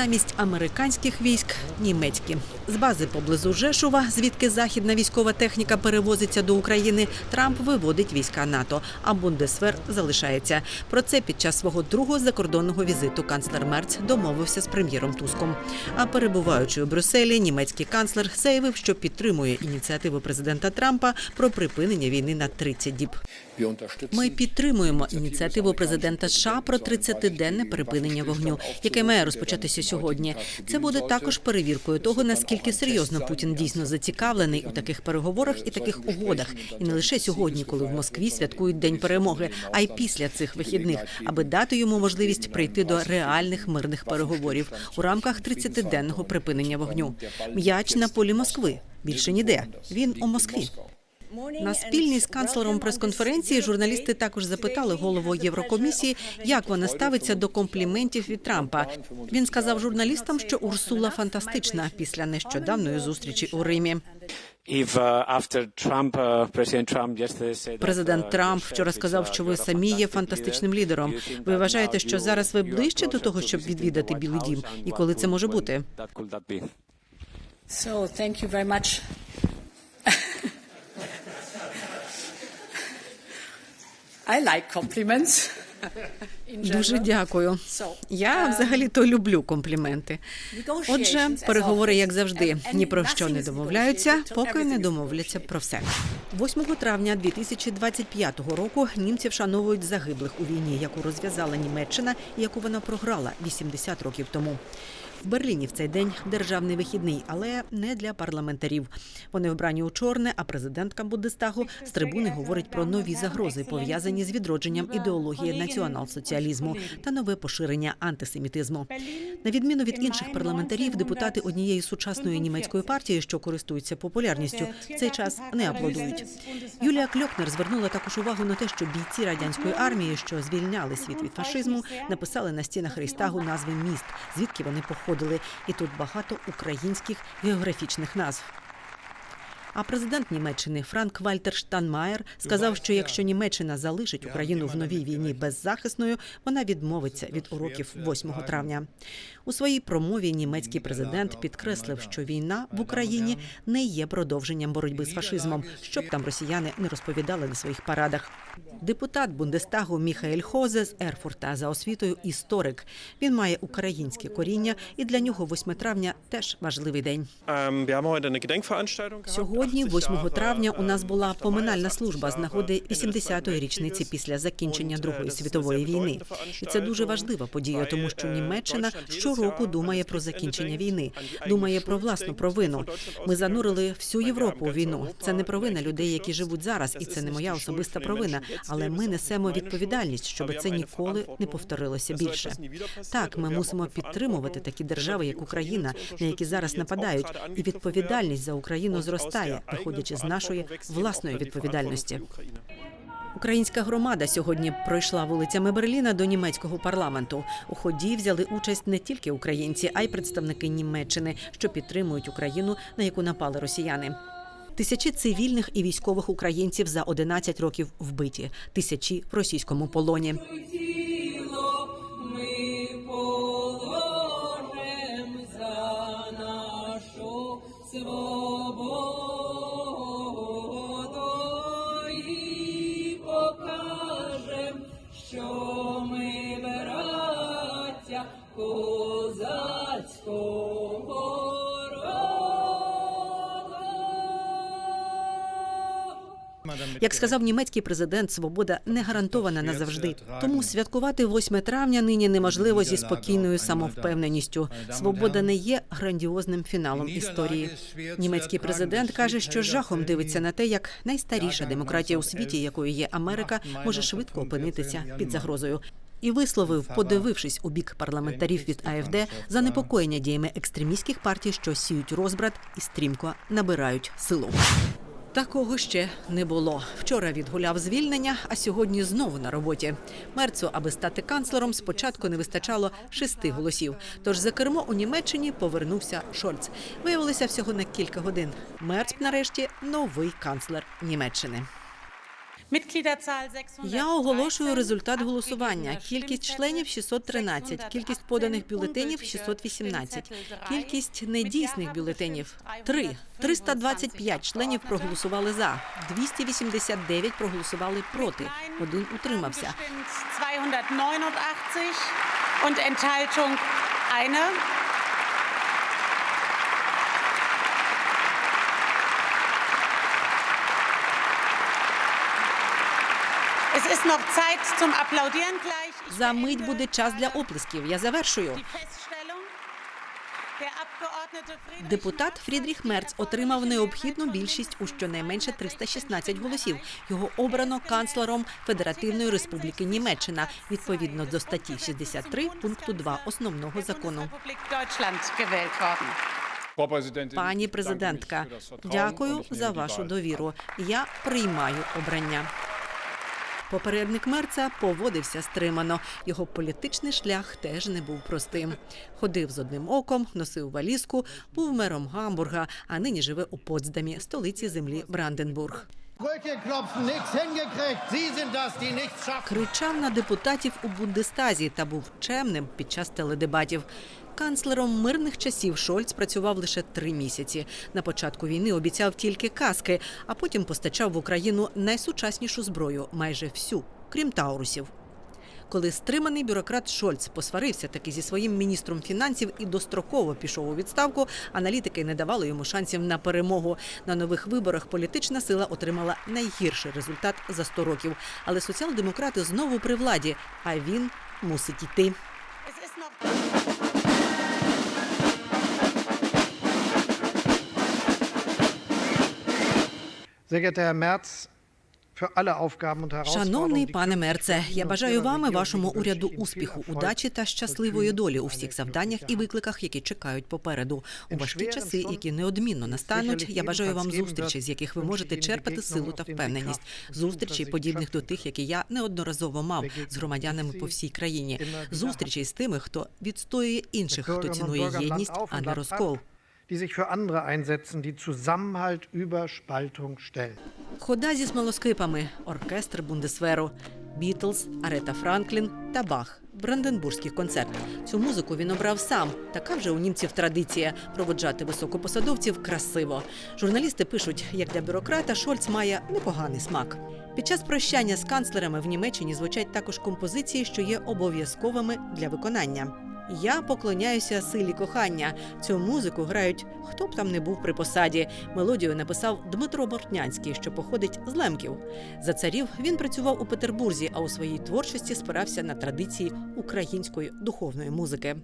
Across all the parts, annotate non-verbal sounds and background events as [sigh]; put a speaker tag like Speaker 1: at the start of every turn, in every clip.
Speaker 1: Замість американських військ німецькі з бази поблизу Жешува, звідки західна військова техніка перевозиться до України. Трамп виводить війська НАТО, а Бундесвер залишається. Про це під час свого другого закордонного візиту канцлер Мерц домовився з прем'єром Туском. А перебуваючи у Брюсселі, німецький канцлер заявив, що підтримує ініціативу президента Трампа про припинення війни на 30 діб. Ми підтримуємо ініціативу президента США про 30-денне припинення вогню, яке має розпочатися сьогодні. Це буде також перевіркою того, наскільки серйозно Путін дійсно зацікавлений у таких переговорах і таких угодах, і не лише сьогодні, коли в Москві святкують День перемоги, а й після цих вихідних, аби дати йому можливість прийти до реальних мирних переговорів у рамках 30-денного припинення вогню. М'яч на полі Москви. Більше ніде. Він у Москві. На спільній з канцлером прес-конференції журналісти також запитали голову Єврокомісії, як вона ставиться до компліментів від Трампа. Він сказав журналістам, що Урсула фантастична після нещодавної зустрічі у Римі.
Speaker 2: Said that,
Speaker 1: Президент
Speaker 2: uh,
Speaker 1: Трамп вчора сказав, що ви самі є фантастичним лідером. Ви вважаєте, що зараз ви ближче до того, щоб відвідати Білий Дім, і коли це може бути?
Speaker 3: So thank you very much. [laughs] I like compliments. [laughs]
Speaker 1: Дуже дякую. Я
Speaker 3: um,
Speaker 1: взагалі то люблю компліменти. Отже, переговори, як завжди, ні про що не домовляються, поки не домовляться про все. 8 травня 2025 року німці вшановують загиблих у війні, яку розв'язала Німеччина і яку вона програла 80 років тому. В Берліні в цей день державний вихідний, але не для парламентарів. Вони вбрані у чорне, а президентка Бундестагу з трибуни говорить про нові загрози, пов'язані з відродженням ідеології націонал-соціалізму та нове поширення антисемітизму. На відміну від інших парламентарів, депутати однієї сучасної німецької партії, що користуються популярністю, в цей час не аплодують. Юлія Кльокнер звернула також увагу на те, що бійці радянської армії, що звільняли світ від фашизму, написали на стінах Рейстагу назви міст, звідки вони походили. І тут багато українських географічних назв. А президент Німеччини Франк Вальтер Штанмаєр сказав, що якщо Німеччина залишить Україну в новій війні беззахисною, вона відмовиться від уроків 8 травня. У своїй промові німецький президент підкреслив, що війна в Україні не є продовженням боротьби з фашизмом, щоб там росіяни не розповідали на своїх парадах. Депутат Бундестагу Міхаель Хозе з Ерфурта за освітою історик. Він має українське коріння, і для нього 8 травня теж важливий день.
Speaker 4: Ähm,
Speaker 1: Сьогодні, 8
Speaker 4: 80
Speaker 1: травня, у нас була
Speaker 4: ähm,
Speaker 1: поминальна служба з
Speaker 4: 80
Speaker 1: нагоди
Speaker 4: Jahre Ende des
Speaker 1: 80-ї
Speaker 4: Zweiten
Speaker 1: річниці після закінчення
Speaker 4: äh,
Speaker 1: Другої світової війни. І це дуже важлива подія, тому що
Speaker 4: äh,
Speaker 1: Німеччина щороку думає про закінчення війни, думає про власну провину. Ми занурили всю Європу у війну. Це не провина людей, які живуть зараз, і це не моя особиста провина. Але ми несемо відповідальність, щоб це ніколи не повторилося більше. Так, ми мусимо підтримувати такі держави, як Україна, на які зараз нападають, і відповідальність за. Україну зростає,
Speaker 4: eigenen
Speaker 1: виходячи з нашої власної відповідальності. Українська громада сьогодні пройшла вулицями Берліна до німецького парламенту. У ході взяли участь не тільки українці, а й представники Німеччини, що підтримують Україну, на яку напали росіяни. Тисячі цивільних і військових українців за 11 років вбиті, тисячі в російському полоні.
Speaker 5: Козацького.
Speaker 1: Як сказав німецький президент, свобода не гарантована назавжди. Тому святкувати 8 травня нині неможливо зі спокійною самовпевненістю. Свобода не є грандіозним фіналом історії. Німецький президент каже, що жахом дивиться на те, як найстаріша демократія у світі, якою є Америка, може швидко опинитися під загрозою. І висловив, подивившись у бік парламентарів від АФД, занепокоєння діями екстремістських партій, що сіють розбрат і стрімко набирають силу. Такого ще не було. Вчора відгуляв звільнення, а сьогодні знову на роботі. Мерцу, аби стати канцлером, спочатку не вистачало шести голосів. Тож за кермо у Німеччині повернувся Шольц. Виявилося всього на кілька годин. Мерц, нарешті, новий канцлер Німеччини.
Speaker 6: Mitgliederzahl 613.
Speaker 1: Я оголошую результат голосування. Кількість членів 613, кількість поданих бюлетенів 618, кількість недійсних бюлетенів 3. 325 членів проголосували за, 289 проголосували проти, один утримався.
Speaker 6: 289 und Enthaltung eine.
Speaker 1: За мить буде час для оплесків. Я завершую. Депутат Фрідріх Мерц отримав необхідну більшість у щонайменше 316 голосів. Його обрано канцлером Федеративної Республіки Німеччина відповідно до статті 63 пункту 2 основного закону. Пані президентка, дякую за вашу довіру. Я приймаю обрання. Попередник Мерца поводився стримано. Його політичний шлях теж не був простим. Ходив з одним оком, носив валізку, був мером Гамбурга, а нині живе у Потсдамі, столиці землі Бранденбург. Кричав на депутатів у Бундестазі та був чемним під час теледебатів. Канцлером мирних часів Шольц працював лише три місяці. На початку війни обіцяв тільки каски, а потім постачав в Україну найсучаснішу зброю, майже всю, крім таурусів. Коли стриманий бюрократ Шольц посварився таки зі своїм міністром фінансів і достроково пішов у відставку, аналітики не давали йому шансів на перемогу. На нових виборах політична сила отримала найгірший результат за 100 років. Але соціал-демократи знову при владі, а він мусить йти. Шановний пане Мерце, я бажаю вам і вашому уряду успіху, удачі та щасливої долі у всіх завданнях і викликах, які чекають попереду. У важкі часи, які неодмінно настануть. Я бажаю вам зустрічей, з яких ви можете черпати силу та впевненість. Зустрічей, подібних до тих, які я неодноразово мав з громадянами по всій країні. Зустрічей з тими, хто відстоює інших, хто цінує єдність, а не розкол.
Speaker 7: Die sich für andere einsetzen, die Zusammenhalt über Spaltung stellen.
Speaker 1: Хода зі смолоскипами, оркестр Бундесверу, Бітлз, Арета Франклін та Бах. Бранденбурзький концерт. Цю музику він обрав сам. Така вже у німців традиція проводжати високопосадовців красиво. Журналісти пишуть, як для бюрократа Шольц має непоганий смак. Під час прощання з канцлерами в Німеччині звучать також композиції, що є обов'язковими для виконання. Я поклоняюся силі кохання. Цю музику грають хто б там не був при посаді. Мелодію написав Дмитро Бортнянський, що походить з лемків. За царів він працював у Петербурзі, а у своїй творчості спирався на традиції української духовної музики.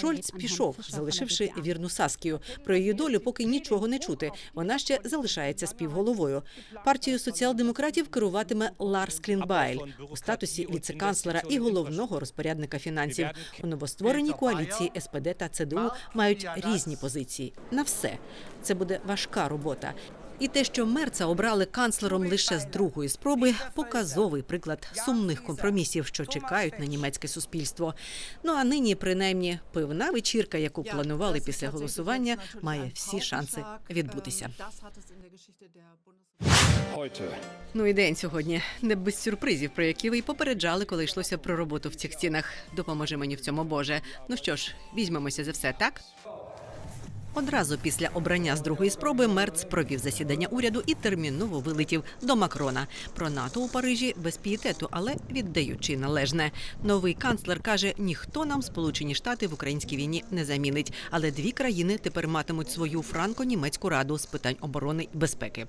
Speaker 1: Шольц пішов, залишивши вірну Саскію. Про її долю поки нічого не чути. Вона ще залишається співголовою. Партію соціал-демократів керуватиме Ларс Клінбайль у статусі віце-канцлера і головного розпорядника фінансів. У новоствореній коаліції СПД та ЦДУ мають різні позиції на все. Це буде важка робота. І те, що Мерца обрали канцлером лише з другої спроби, показовий приклад сумних компромісів, що чекають на німецьке суспільство. Ну а нині, принаймні, пивна вечірка, яку планували після голосування, має всі шанси відбутися. Ну і день сьогодні не без сюрпризів, про які ви й попереджали, коли йшлося про роботу в цих стінах. Допоможи мені в цьому, Боже. Ну що ж, візьмемося за все, так? Одразу після обрання з другої спроби Мерц провів засідання уряду і терміново вилетів до Макрона. Про НАТО у Парижі без пієтету, але віддаючи належне. Новий канцлер каже: ніхто нам Сполучені Штати в українській війні не замінить. Але дві країни тепер матимуть свою франко-німецьку раду з питань оборони і безпеки.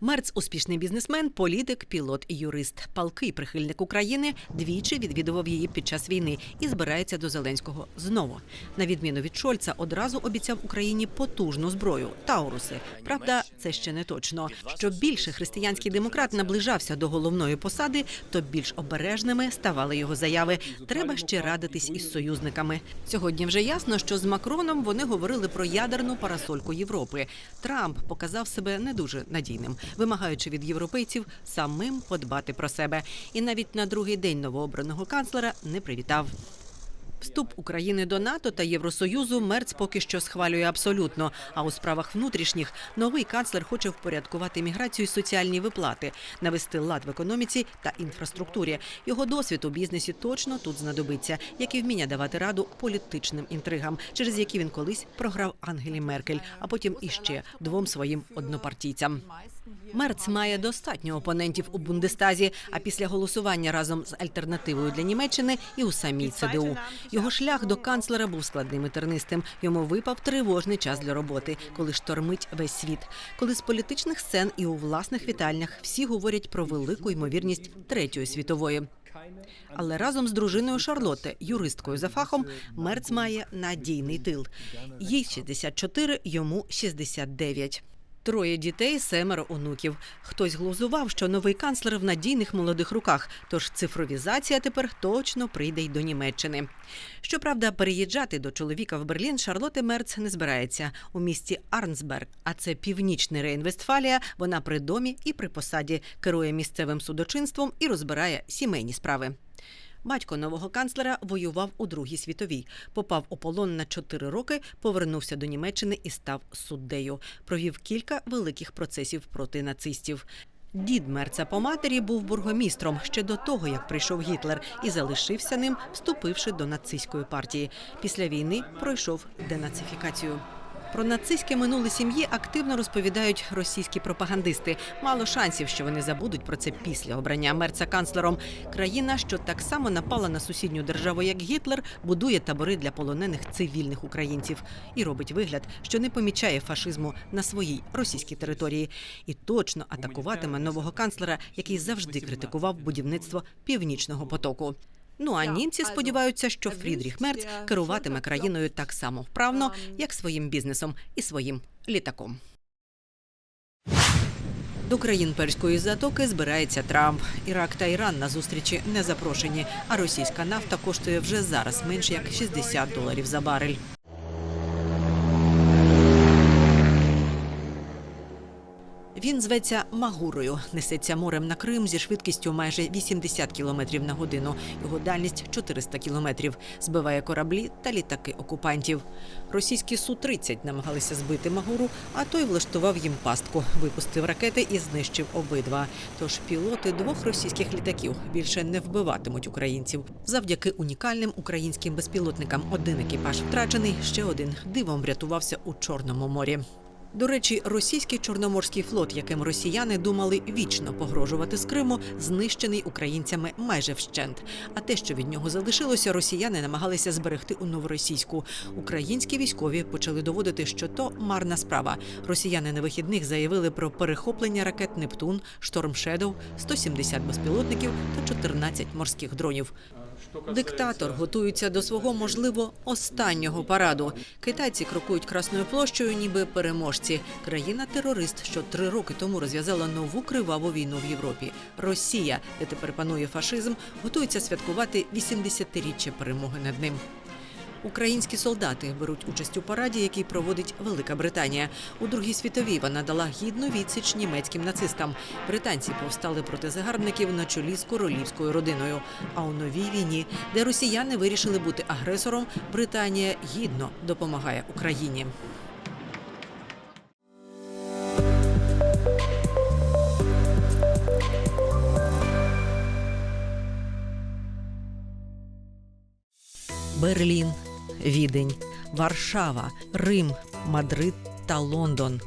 Speaker 1: Мерц успішний бізнесмен, політик, пілот і юрист. Палкий прихильник України двічі відвідував її під час війни і збирається до Зеленського знову. На відміну від Шольца, одразу обіцяв Україні потужну зброю Тауруси. Правда, це ще не точно. Щоб більше християнський демократ наближався до головної посади, то більш обережними ставали його заяви. Треба ще радитись із союзниками. Сьогодні вже ясно, що з Макроном вони говорили про ядерну парасольку Європи. Трамп показав себе не дуже надійним, вимагаючи від європейців самим подбати про себе. І навіть на другий день новообраного канцлера не привітав. Вступ України до НАТО та Євросоюзу Мерц поки що схвалює абсолютно. А у справах внутрішніх новий канцлер хоче впорядкувати міграцію і соціальні виплати, навести лад в економіці та інфраструктурі. Його досвід у бізнесі точно тут знадобиться, як і вміння давати раду політичним інтригам, через які він колись програв Ангелі Меркель, а потім іще двом своїм однопартійцям. Мерц має достатньо опонентів у Бундестазі, а після голосування разом з альтернативою для Німеччини і у самій ЦДУ. Його шлях до канцлера був складним і тернистим. Йому випав тривожний час для роботи, коли штормить весь світ. Коли з політичних сцен і у власних вітальнях всі говорять про велику ймовірність третьої світової. Але разом з дружиною Шарлотте, юристкою за фахом, Мерц має надійний тил. Їй 64, йому 69. Троє дітей, семеро онуків. Хтось глузував, що новий канцлер в надійних молодих руках, тож цифровізація тепер точно прийде й до Німеччини. Щоправда, переїжджати до чоловіка в Берлін Шарлоте Мерц не збирається у місті Арнсберг, а це північний Рейн-Вестфалія. Вона при домі і при посаді керує місцевим судочинством і розбирає сімейні справи. Батько нового канцлера воював у Другій світовій, попав у полон на чотири роки, повернувся до Німеччини і став суддею. Провів кілька великих процесів проти нацистів. Дід Мерца по матері був бургомістром ще до того, як прийшов Гітлер, і залишився ним, вступивши до нацистської партії. Після війни пройшов денацифікацію. Про нацистське минуле сім'ї активно розповідають російські пропагандисти. Мало шансів, що вони забудуть про це після обрання мерца канцлером. Країна, що так само напала на сусідню державу, як Гітлер, будує табори для полонених цивільних українців і робить вигляд, що не помічає фашизму на своїй російській території, і точно атакуватиме нового канцлера, який завжди критикував будівництво північного потоку. Ну а німці сподіваються, що Фрідріх Мерц керуватиме країною так само вправно, як своїм бізнесом і своїм літаком. До країн перської затоки збирається Трамп. Ірак та Іран на зустрічі не запрошені. А російська нафта коштує вже зараз менш як 60 доларів за барель. Він зветься Магурою, несеться морем на Крим зі швидкістю майже 80 км на годину. Його дальність 400 кілометрів. Збиває кораблі та літаки окупантів. Російські Су-30 намагалися збити Магуру, а той влаштував їм пастку, випустив ракети і знищив обидва. Тож пілоти двох російських літаків більше не вбиватимуть українців. Завдяки унікальним українським безпілотникам один екіпаж втрачений, ще один дивом врятувався у Чорному морі. До речі, російський чорноморський флот, яким росіяни думали вічно погрожувати з Криму, знищений українцями майже вщент. А те, що від нього залишилося, росіяни намагалися зберегти у новоросійську. Українські військові почали доводити, що то марна справа. Росіяни на вихідних заявили про перехоплення ракет Нептун, Шторм Шедоу, 170 безпілотників та 14 морських дронів. Диктатор готується до свого можливо останнього параду. Китайці крокують красною площею, ніби переможці. Країна-терорист, що три роки тому розв'язала нову криваву війну в Європі. Росія, де тепер панує фашизм, готується святкувати 80-річчя перемоги над ним. Українські солдати беруть участь у параді, який проводить Велика Британія. У Другій світовій вона дала гідну відсіч німецьким нацистам. Британці повстали проти загарбників на чолі з королівською родиною. А у новій війні, де росіяни вирішили бути агресором, Британія гідно допомагає Україні. Берлін, Відень, Варшава, Рим, Мадрид та Лондон.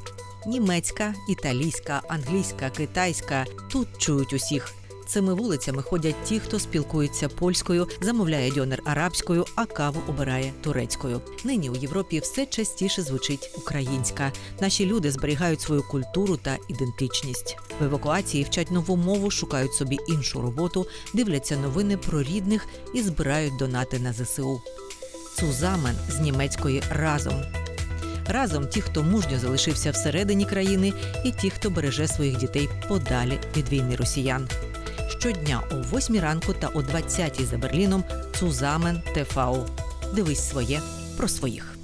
Speaker 1: Німецька, італійська, англійська, китайська тут чують усіх. Цими вулицями ходять ті, хто спілкується польською, замовляє дьонер арабською, а каву обирає турецькою. Нині у Європі все частіше звучить українська. Наші люди зберігають свою культуру та ідентичність. В евакуації вчать нову мову, шукають собі іншу роботу, дивляться новини про рідних і збирають донати на ЗСУ. Цузамен з німецької разом. Разом ті, хто мужньо залишився всередині країни, і ті, хто береже своїх дітей подалі від війни росіян. Щодня о 8 ранку та о 20 за Берліном Цузамен ТФАУ. Дивись своє про своїх.